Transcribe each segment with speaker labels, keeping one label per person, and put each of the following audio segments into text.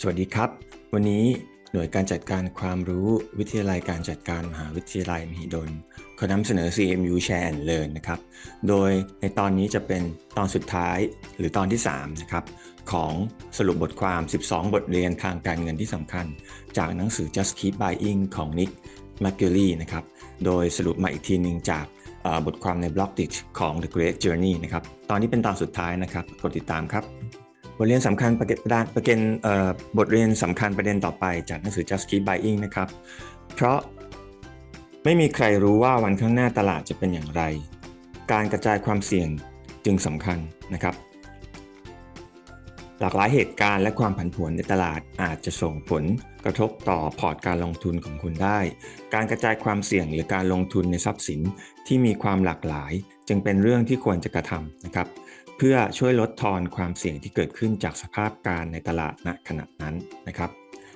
Speaker 1: สวัสดีครับ วันนี้หน่วยการจัดการความรู้วิทยาลัยการจัดการมหาวิทยาลัยมหิดลขอนำเสนอ CMU Share and Learn นะครับ โดยในตอนนี้จะเป็นตอนสุดท้ายหรือตอนที่3นะครับของสรุปบทความ 12 บทเรียนทางการเงินที่สำคัญ จากหนังสือ Just Keep Buying ของ Nick m c g u l y นะครับ โดยสรุปมาอีกทีหนึ่งจากบทความใน b l o g d i t ของ The Great Journey นะครับ ตอนนี้เป็นตอนสุดท้ายนะครับ กดติดตามครับ บทเรียนสำคัญประเด็นประเด็นบทเรียนสำคัญประเด็นต่อไปจากหนังสือ Just Keep Buying นะครับ เพราะไม่มีใครรู้ว่าวันข้างหน้าตลาดจะเป็นอย่างไร การกระจายความเสี่ยงจึงสำคัญนะครับ หลากหลายเหตุการณ์และความผันผวนในตลาดอาจจะส่งผลกระทบต่อพอร์ตการลงทุนของคุณได้ การกระจายความเสี่ยงหรือการลงทุนในทรัพย์สินที่มีความหลากหลาย จึงเป็นเรื่องที่ควรจะกระทำนะครับ เพื่อช่วยลดทอนความเสี่ยงที่เกิดขึ้นจากสภาพการในตลาดณขณะนั้นนะครับ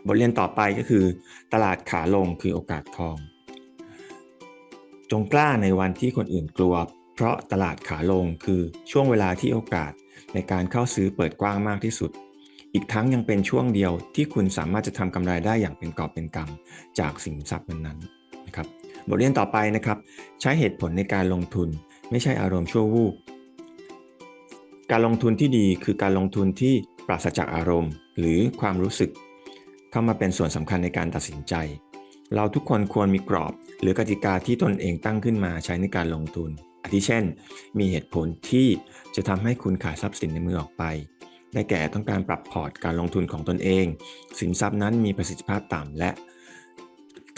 Speaker 1: บทเรียนต่อไปก็คือ ตลาดขาลงคือโอกาสทอง จงกล้าในวันที่คนอื่นกลัว เพราะตลาดขาลงคือช่วงเวลาที่โอกาสในการเข้าซื้อเปิดกว้างมากที่สุด อีกทั้งยังเป็นช่วงเดียวที่คุณสามารถจะทำกำไรได้อย่างเป็นกอบเป็นกำจากสินทรัพย์นั้นๆนะครับบทเรียนต่อไปนะครับ ใช้เหตุผลในการลงทุน ไม่ใช่อารมณ์ชั่ววูบ การลงทุนที่ดีคือการลงทุนที่ปราศจากอารมณ์ หรือความรู้สึก เข้ามาเป็นส่วนสำคัญในการตัดสินใจ เราทุกคนควรมีกรอบ หรือกติกาที่ตนเองตั้งขึ้นมาใช้ในการลงทุนอาทิเช่น มีเหตุผลที่จะทำให้คุณขายทรัพย์สินในมือออกไป ได้แก่ต้องการปรับพอร์ตการลงทุนของตนเอง สินทรัพย์นั้นมีประสิทธิภาพต่ำและ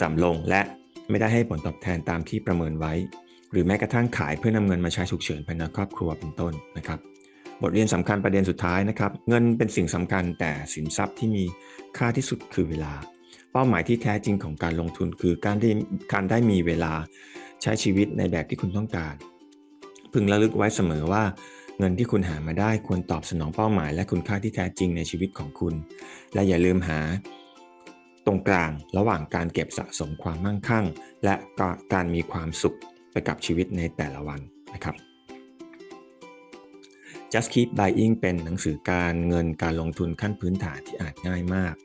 Speaker 1: ต่ำลงและไม่ได้ให้ผลตอบแทนตามที่ประเมินไว้ หรือแม้กระทั่งขายเพื่อนำเงินมาใช้ฉุกเฉินภายในครอบครัวเป็นต้นนะครับ บทเรียนสำคัญประเด็นสุดท้ายนะครับ เงินเป็นสิ่งสำคัญแต่สินทรัพย์ที่มีค่าที่สุดคือเวลา เป้าหมายที่แท้จริงของการลงทุนคือการได้การได้มีเวลาใช้ชีวิตในแบบที่คุณต้องการ พึงระลึกไว้เสมอว่าเงินที่คุณหามาได้ควรตอบสนองเป้าหมาย และคุณค่าที่แท้จริงในชีวิตของคุณ และอย่าลืมหาตรงกลางระหว่างการเก็บสะสมความมั่งคั่ง และการมีความสุขไปกับชีวิตในแต่ละวันนะครับ Just Keep Buying เป็นหนังสือการเงินการลงทุนขั้นพื้นฐานที่อ่านง่ายมาก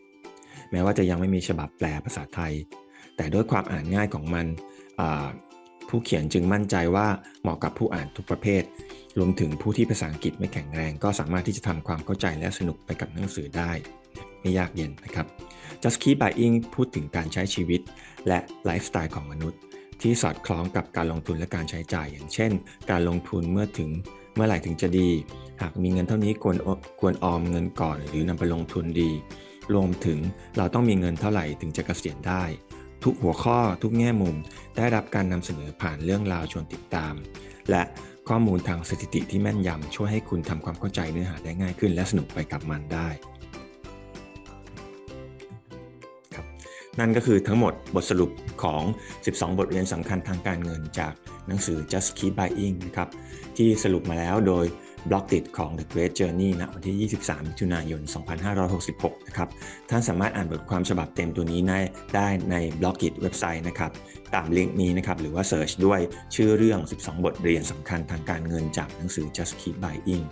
Speaker 1: แม้ว่าจะยังไม่มีฉบับแปลภาษาไทย แต่ด้วยความอ่านง่ายของมันผู้เขียนจึงมั่นใจว่าเหมาะกับผู้อ่านทุกประเภท รวมถึงผู้ที่ภาษาอังกฤษไม่แข็งแรง ก็สามารถที่จะทำความเข้าใจและสนุกไปกับหนังสือได้ ไม่ยากเย็นนะครับ Just Keep Buying พูดถึงการใช้ชีวิตและไลฟ์สไตล์ของมนุษย์ ที่สอดคล้องกับการลงทุนและการใช้จ่าย อย่างเช่น การลงทุนเมื่อถึงเมื่อไหร่ถึงจะดี หากมีเงินเท่านี้ควรควรออมเงินก่อน หรือนำไปลงทุนดี รวมถึงเราต้องมีเงินเท่าไหร่ถึงจะเกษียณได้ ทุกหัวข้อทุกแง่มุมได้รับการนำเสนอผ่านเรื่องราวชวนติดตาม และข้อมูลทางสถิติที่แม่นยำช่วยให้คุณทำความเข้าใจเนื้อหาได้ง่ายขึ้น และสนุกไปกับมันได้ นั่นก็คือทั้งหมดบทสรุปของ 12 บทเรียนสำคัญทางการเงินจากหนังสือ Just Keep Buying นะครับที่สรุปมาแล้วโดย บล็อกติดของ The Great Journey ณวันที่ 23มิถุนายน 2566 นะครับ ท่านสามารถอ่านบทความฉบับเต็มตัวนี้ได้ในบล็อกติดเว็บไซต์นะครับ ตามลิงก์นี้นะครับ หรือว่าเสิร์ชด้วยชื่อเรื่อง 12 บทเรียนสำคัญทางการเงินจากหนังสือ Just Keep Buying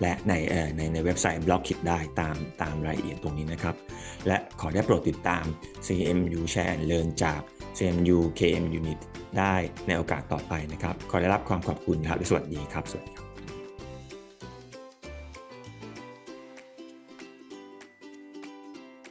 Speaker 1: และในในในเว็บไซต์บล็อกคิดได้ตามตามรายละเอียดตรงนี้นะครับ และขอได้โปรดติดตาม CMU Share and Learn จาก CMU KM Unit ได้ในโอกาสต่อไปนะครับ ขอได้รับความขอบคุณครับ สวัสดีครับ สวัสดีครับ